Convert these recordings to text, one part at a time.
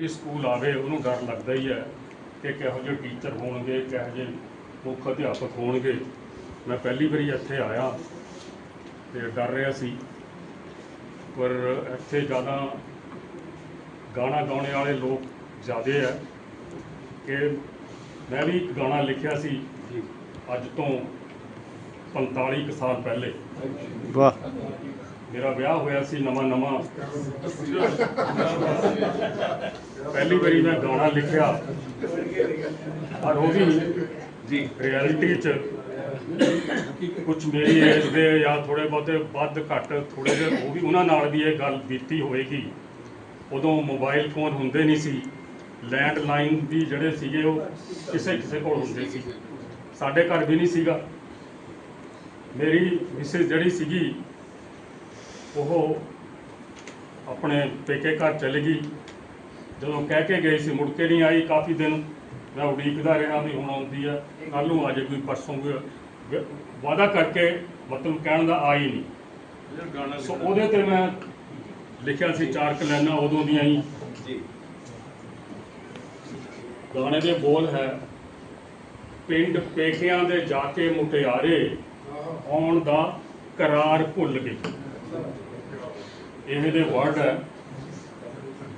ਇਹ ਸਕੂਲ ਆਵੇ ਉਹਨੂੰ ਡਰ ਲੱਗਦਾ ਹੀ ਹੈ ਕਿ ਕਿਹੋ ਜਿਹੇ ਟੀਚਰ ਹੋਣਗੇ ਕਿਹੋ ਜਿਹੇ ਮੁੱਖ ਅਧਿਆਪਕ ਹੋਣਗੇ। ਮੈਂ ਪਹਿਲੀ ਵਾਰੀ ਇੱਥੇ ਆਇਆ ਤੇ ਡਰ ਰਿਹਾ ਸੀ ਪਰ ਇੱਥੇ ਜ਼ਿਆਦਾ ਗਾਣਾ ਗਾਉਣੇ ਵਾਲੇ ਲੋਕ ਜ਼ਿਆਦੇ ਹੈ ਕਿ ਮੈਂ ਵੀ ਇੱਕ ਗਾਣਾ ਲਿਖਿਆ ਸੀ ਅੱਜ ਤੋਂ 45 ਕੁ ਸਾਲ ਪਹਿਲੇ। ਵਾਹ। ਮੇਰਾ ਵਿਆਹ ਹੋਇਆ ਸੀ ਨਵਾਂ ਨਵਾਂ। ਪਹਿਲੀ ਵਾਰੀ ਮੈਂ ਗਾਣਾ ਲਿਖਿਆ। ਪਰ ਉਹ ਵੀ ਜੀ। ਰਿਐਲਿਟੀ ਚ ਕੁਝ ਮੇਰੀ ਏਜ ਦੇ ਜਾਂ ਥੋੜੇ ਬਹੁਤੇ ਵੱਧ ਘੱਟ ਥੋੜੇ ਜਿਹੇ ਉਹ ਵੀ ਉਹਨਾਂ ਨਾਲ ਵੀ ਇਹ ਗੱਲ ਬੀਤੀ ਹੋਏਗੀ। ਉਦੋਂ ਮੋਬਾਈਲ ਫੋਨ ਹੁੰਦੇ ਨਹੀਂ ਸੀ। ਲੈਂਡ ਲਾਈਨ ਵੀ ਜਿਹੜੇ ਸੀਗੇ ਉਹ ਕਿਸੇ ਕਿਸੇ ਕੋਲ ਹੁੰਦੇ ਸੀ। ਸਾਡੇ ਘਰ ਵੀ ਨਹੀਂ ਸੀਗਾ। ਮੇਰੀ ਮਿਸਿਸ ਜਿਹੜੀ ਸੀਗੀ ਉਹ ਆਪਣੇ ਪੇਕੇ ਘਰ ਚਲੇ ਗਈ। ਜਦੋਂ ਕਹਿ ਕੇ ਗਈ ਸੀ ਮੁੜ ਕੇ ਨਹੀਂ ਆਈ। ਕਾਫੀ ਦਿਨ ਮੈਂ ਉਡੀਕਦਾ ਰਿਹਾ ਵੀ ਹੁਣ ਆਉਂਦੀ ਆ। ਕੱਲ ਨੂੰ ਆ ਜੇ ਕੋਈ ਪਰਸੋਂ ਕੋਈ ਵ- ਵਾਅਦਾ ਕਰਕੇ ਮਤਲਬ ਕਹਿਣ ਦਾ ਆਈ ਨਹੀਂ। ਸੋ ਉਹਦੇ ਤੇ ਮੈਂ ਲਿਖਿਆ ਸੀ ਚਾਰ ਕੁ ਲਾਈਨਾਂ ਉਦੋਂ ਦੀਆਂ ਹੀ। ਗਾਣੇ ਦੇ ਬੋਲ ਹੈ ਪਿੰਡ ਪੇਕਿਆਂ ਦੇ ਜਾ ਕੇ ਮੁਟਿਆਰੇ ਆਉਣ ਦਾ ਕਰਾਰ ਭੁੱਲ ਗਈ। ਇਹ ਦੇ ਵਰਡ ਹੈ।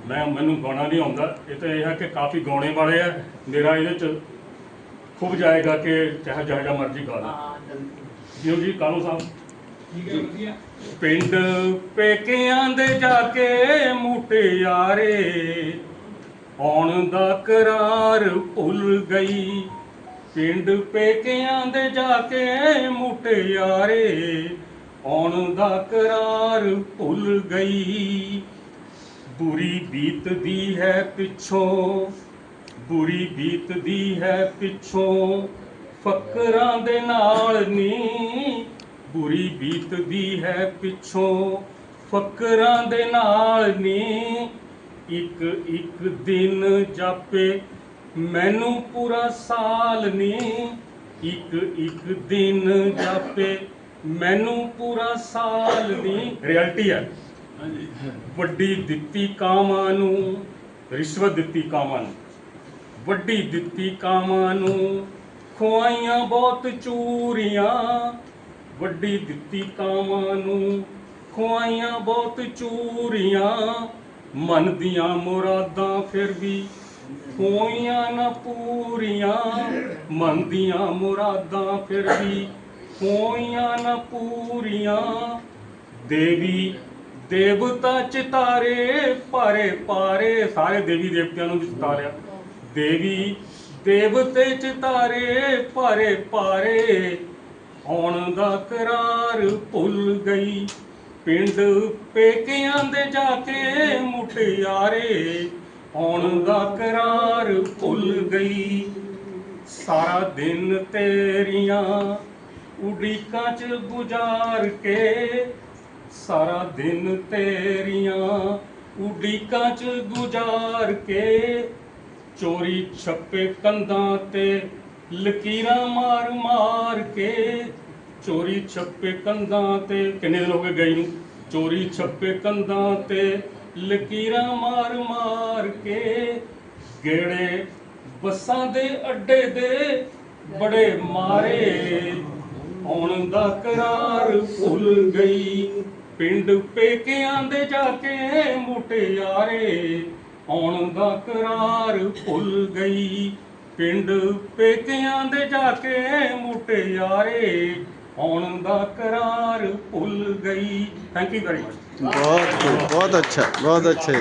ਮੈਂ ਮੈਨੂੰ ਗਾਣਾ ਨਹੀਂ ਆਉਂਦਾ। ਇਹ ਤਾਂ ਇਹ ਹੈ ਕਿ ਕਾਫੀ ਗਾਉਣੇ ਵਾਲੇ ਆ। ਮੇਰਾ ਇਹਦੇ ਚ ਖੁੱਬ ਜਾਏਗਾ ਕਿ ਚਾਹੇ ਜਿਹੜਾ ਜਿਹਾ ਮਰਜ਼ੀ ਗਾ ਲਾ। ਜਿਉ ਜੀ ਕਾਲੂ ਸਾਹਿਬ? ਪਿੰਡ ਪੇਕਿਆਂ ਦੇ ਜਾ ਕੇ ਮੁਟਿਆਰੇ ਆਉਣ ਦਾ ਕਰਾਰ ਭੁੱਲ ਗਈ। ਪਿੰਡ ਪੇਕਿਆਂ ਦੇ ਜਾ ਕੇ ਮੁਟਿਆਰੇ ਆਉਣ ਦਾ ਕਰਾਰ ਭੁੱਲ ਗਈ। ਬੁਰੀ ਬੀਤਦੀ ਹੈ ਪਿੱਛੋਂ, ਬੁਰੀ ਬੀਤਦੀ ਹੈ ਪਿੱਛੋਂ, ਫਕਰਾਂ ਦੇ ਨਾਲ ਨੀ। ਬੁਰੀ ਬੀਤਦੀ ਹੈ ਪਿੱਛੋਂ, ਫਕਰਾਂ ਦੇ ਨਾਲ ਨੀ। ਇੱਕ ਇੱਕ ਦਿਨ ਜਾਪੇ, ਮੈਨੂੰ ਪੂਰਾ ਸਾਲ ਨੀ। ਇੱਕ ਇੱਕ ਦਿਨ ਜਾਪੇ ਮੈਨੂੰ ਪੂਰਾ ਸਾਲ ਨੀ ਰਿਐਲਿਟੀ ਹੈ ਵੱਡੀ ਦਿੱਤੀ ਕਾਮਾਂ ਨੂੰ ਰਿਸ਼ਵਤ ਦਿੱਤੀ ਕਾਮਾਂ ਨੂੰ। ਵੱਡੀ ਦਿੱਤੀ ਕਾਮਾਂ ਨੂੰ ਖੁਆਈਆਂ ਬਹੁਤ ਚੂਰੀਆਂ। ਵੱਡੀ ਦਿੱਤੀ ਕਾਮਾਂ ਨੂੰ ਖੁਆਈਆਂ ਬਹੁਤ ਚੂਰੀਆਂ। ਮਨ ਦੀਆਂ ਮੁਰਾਦਾਂ ਫਿਰ ਵੀ ਹੋਈਆਂ ਨਾ ਪੂਰੀਆਂ। ਮਨ ਦੀਆਂ ਮੁਰਾਦਾਂ ਫਿਰ ਵੀ ਹੋਈਆਂ ਨਾ ਪੂਰੀਆਂ, ਦੇਵੀ ਦੇਵਤਾ ਚਿਤਾਰੇ ਪਾਰੇ ਪਾਰੇ ਸਾਰੇ ਦੇਵੀ ਦੇਵਤਿਆਂ ਨੂੰ ਵੀ ਚਿਤਾਰਿਆ। ਦੇਵੀ ਦੇਵਤੇ ਚਿਤਾਰੇ ਪਾਰੇ ਪਾਰੇ ਆਉਣ ਦਾ ਕਰਾਰ ਭੁੱਲ ਗਈ। ਪਿੰਡ ਪੇਕਿਆਂ ਦੇ ਜਾ ਕੇ ਮੁਟਿਆਰੇ ਆਉਣ ਦਾ ਕਰਾਰ ਭੁੱਲ ਗਈ। ਸਾਰਾ ਦਿਨ ਤੇਰੀਆਂ ਉਡੀਕਾਂ ਚ ਗੁਜ਼ਾਰ ਕੇ, ਸਾਰਾ ਦਿਨ ਤੇਰੀਆਂ ਉਡੀਕਾਂ ਚ ਗੁਜ਼ਾਰ ਕੇ, ਚੋਰੀ ਛੱਪੇ ਕੰਧਾਂ ਤੇ ਲਕੀਰਾਂ ਮਾਰ ਮਾਰ ਕੇ, ਚੋਰੀ ਛੱਪੇ ਕੰਧਾਂ ਤੇ, ਕਿੰਨੇ ਦਿਨ ਹੋ ਗਏ ਗਈ ਨੂੰ? ਚੋਰੀ ਛੱਪੇ ਕੰਧਾਂ ਤੇ ਲਕੀਰਾਂ ਮਾਰ ਮਾਰ ਕੇ, ਗੇੜੇ ਬੱਸਾਂ ਦੇ ਅੱਡੇ ਦੇ ਬੜੇ ਮਾਰੇ। ਆਉਣ ਦਾ ਕਰਾਰ ਭੁੱਲ ਗਈ। ਪਿੰਡ ਪੇਕਿਆਂ ਦੇ ਜਾ ਕੇ ਮੁਟਿਆਰੇ ਆਉਣ ਦਾ ਕਰਾਰ ਭੁੱਲ ਗਈ। ਪਿੰਡ ਪੇਕਿਆਂ ਦੇ ਜਾ ਕੇ ਮੁਟਿਆਰੇ ਆਉਣ ਦਾ ਕਰਾਰ ਭੁੱਲ ਗਈ। ਥੈਂਕ ਯੂ ਵੈਰੀ ਮਚ ਬਹੁਤ ਬਹੁਤ ਅੱਛਾ ਬਹੁਤ ਅੱਛਾ